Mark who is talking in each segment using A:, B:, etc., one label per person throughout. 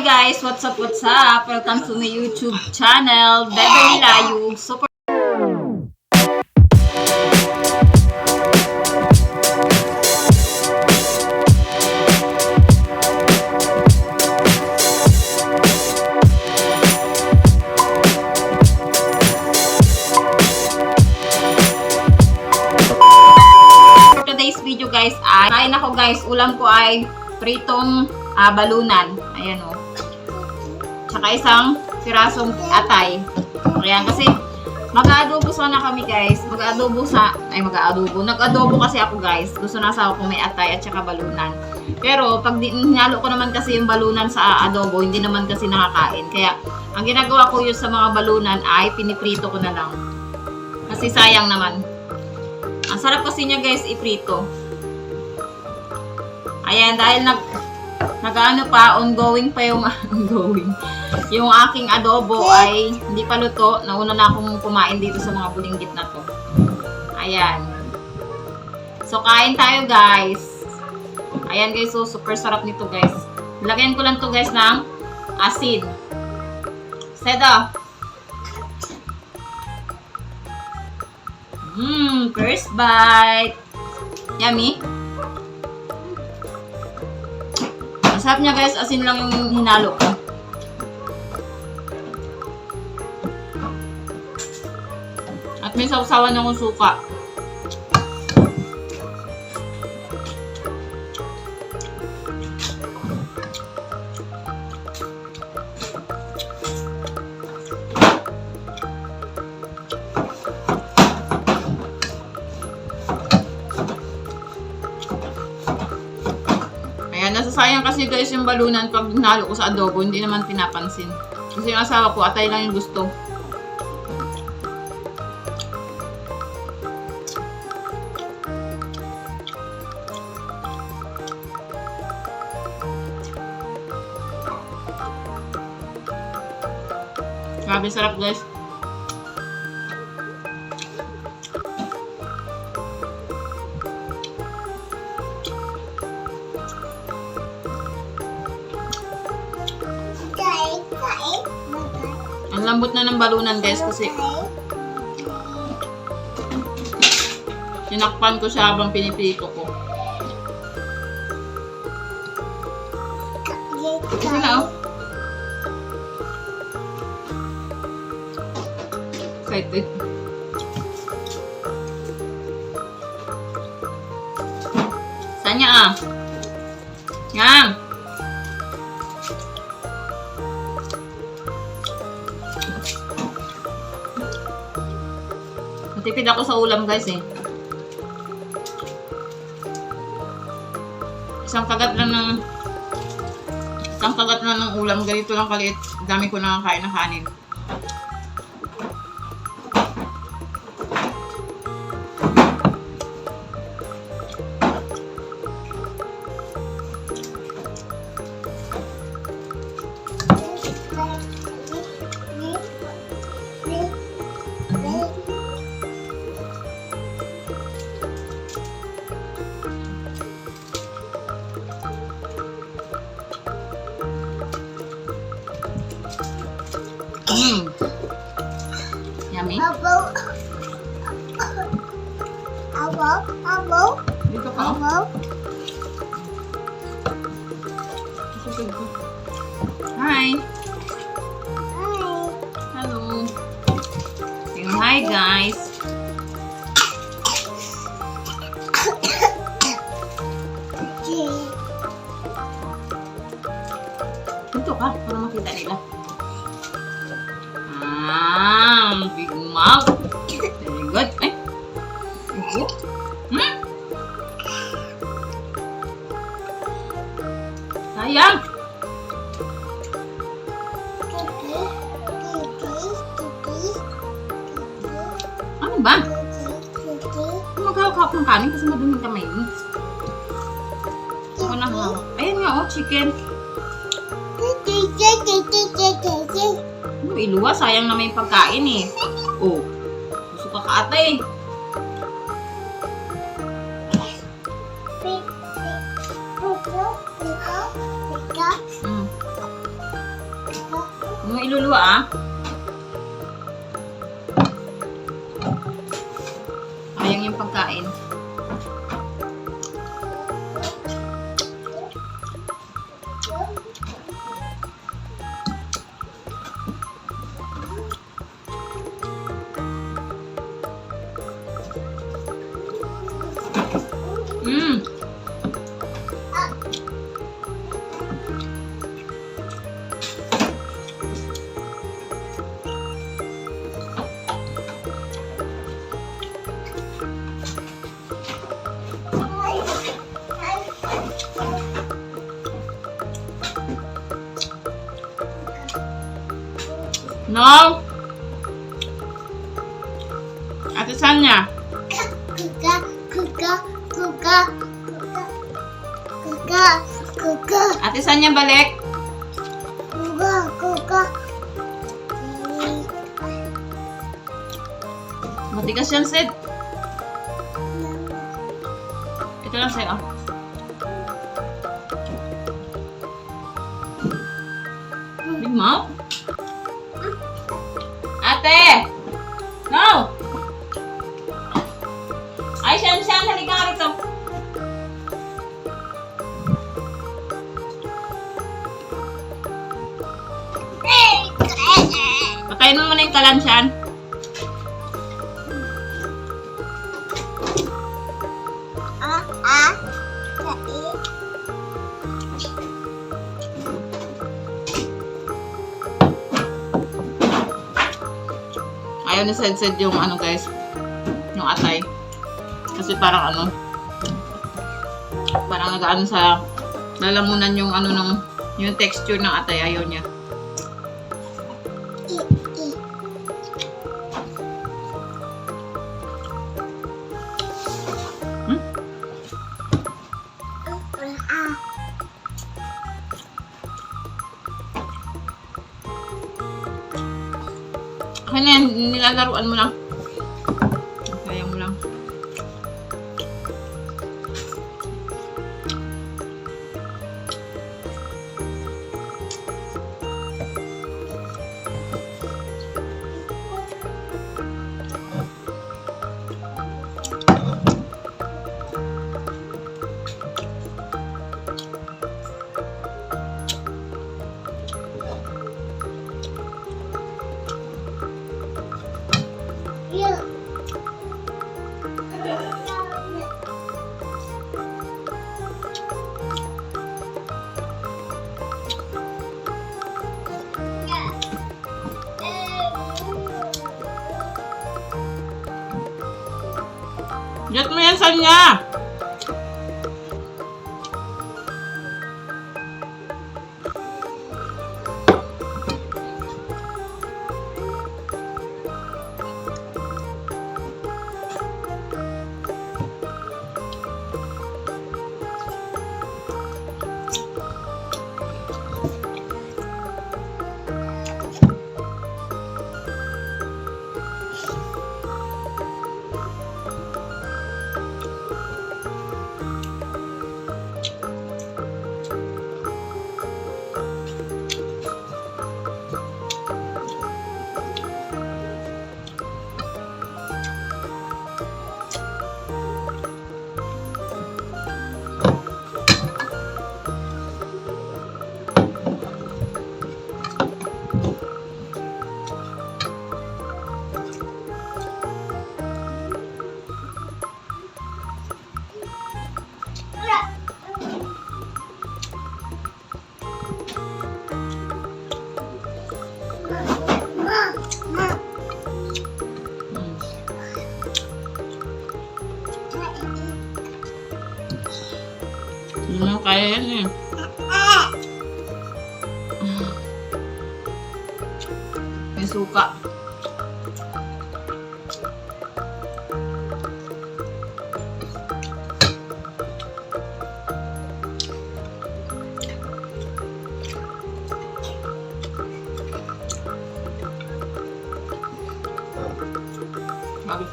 A: Guys, what's up, what's up? Welcome to my YouTube channel, Beverly Layu. Super For today's video guys ay kain ako guys. Ulam ko ay pritong ah, balunan. Ayan o. Tsaka isang pirasong atay. Ayan kasi mag-aadobo sana kami guys. Mag-aadobo sa... Ay mag-aadobo. Nag-adobo kasi ako guys. Gusto na sa ako may atay at saka balunan. Pero pag hinalo ko naman kasi yung balunan sa adobo, hindi naman kasi nakakain. Kaya ang ginagawa ko yun sa mga balunan ay piniprito ko na lang. Kasi sayang naman. Ang sarap kasi niya guys, iprito. Ayan, dahil nag nag-ano pa, ongoing pa yung ongoing. Yung aking adobo ay hindi pa luto. Nauna na akong kumain dito sa mga bulinggit na to. Ayan. So, kain tayo guys. Ayan guys, so super sarap nito guys. Lagyan ko lang to guys ng asin. Seda. Mmm, first bite. Yummy. Ang sarap niya guys, asin lang yung hinalo ko. At may sausawan akong suka. Kasi guys yung balunan pag hinalo ko sa adobo, hindi naman pinapansin. Kasi yung asawa ko, atay lang yung gusto. Grabe sarap guys. Ang lambot na ng balunan guys kasi tinakpan ko siya habang pinipito ko. Kasi na oh. Excited. Sanya ah. Yan. Matipid ako sa ulam guys eh. Isang kagat lang ng isang kagat lang ng ulam. Ganito lang kaliit. Dami ko nakakain ng kanin. Mmm.
B: Abo. Abo.
A: Dito ka.
B: Abo.
A: Ko. Hi.
B: Hi.
A: Hello. Say hi guys. Dito ka para makita nila. Ah, big mouth. Ano ba? Maghawak ng kanin kasi madumi ang kamay mo. Ako na hawak. Ayan nga oh, chicken. Ano, iluwa, sayang na may pagkain eh. Oh, gusto ka kaata Yeah. No. Ate Sanya.
B: Kuka, kuka, kuka, kuka, kuka,
A: Ate Sanya balik.
B: kuka, kuka.
A: Matigas yan, Sid. Ito lang sa'yo. Big mouth?
B: Kai.
A: Ayaw ni Sed Sed yung ano guys, yung atay. Kasi parang ano, parang nag-ano sa lalamunan yung ano ng yung texture ng atay ayaw niya. Yan, nilalaruan mo Jet mo yan, Sanya!
B: Ma,
A: Hindi mo kaya yan eh.
B: ah.
A: May suka. Bago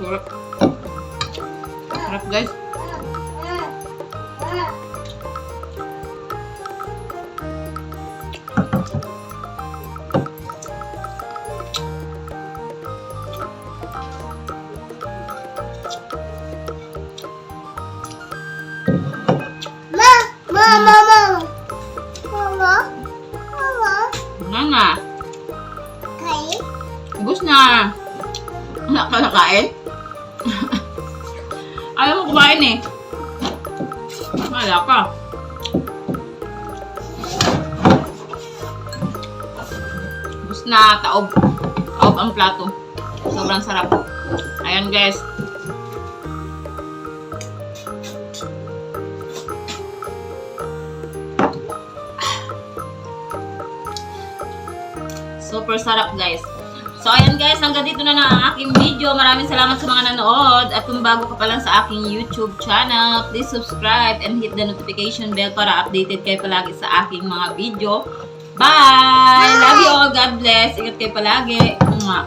A: Ma, mama, mama. Mama,
B: mama. Nga nga. Kain?
A: Ubus na. Anak ka nakain? Ayaw mo kumain eh. Wala ka. Ubus na. Taob. Taob ang plato. Sobrang sarap. Ayan guys. super sarap guys. So ayan guys, hanggang dito na lang ang aking video. Maraming salamat sa mga nanood. At kung bago ka pa lang sa aking YouTube channel, please subscribe and hit the notification bell para updated kayo palagi sa aking mga video. Bye! Bye! Love you all. God bless. Ingat kayo palagi. Mwah.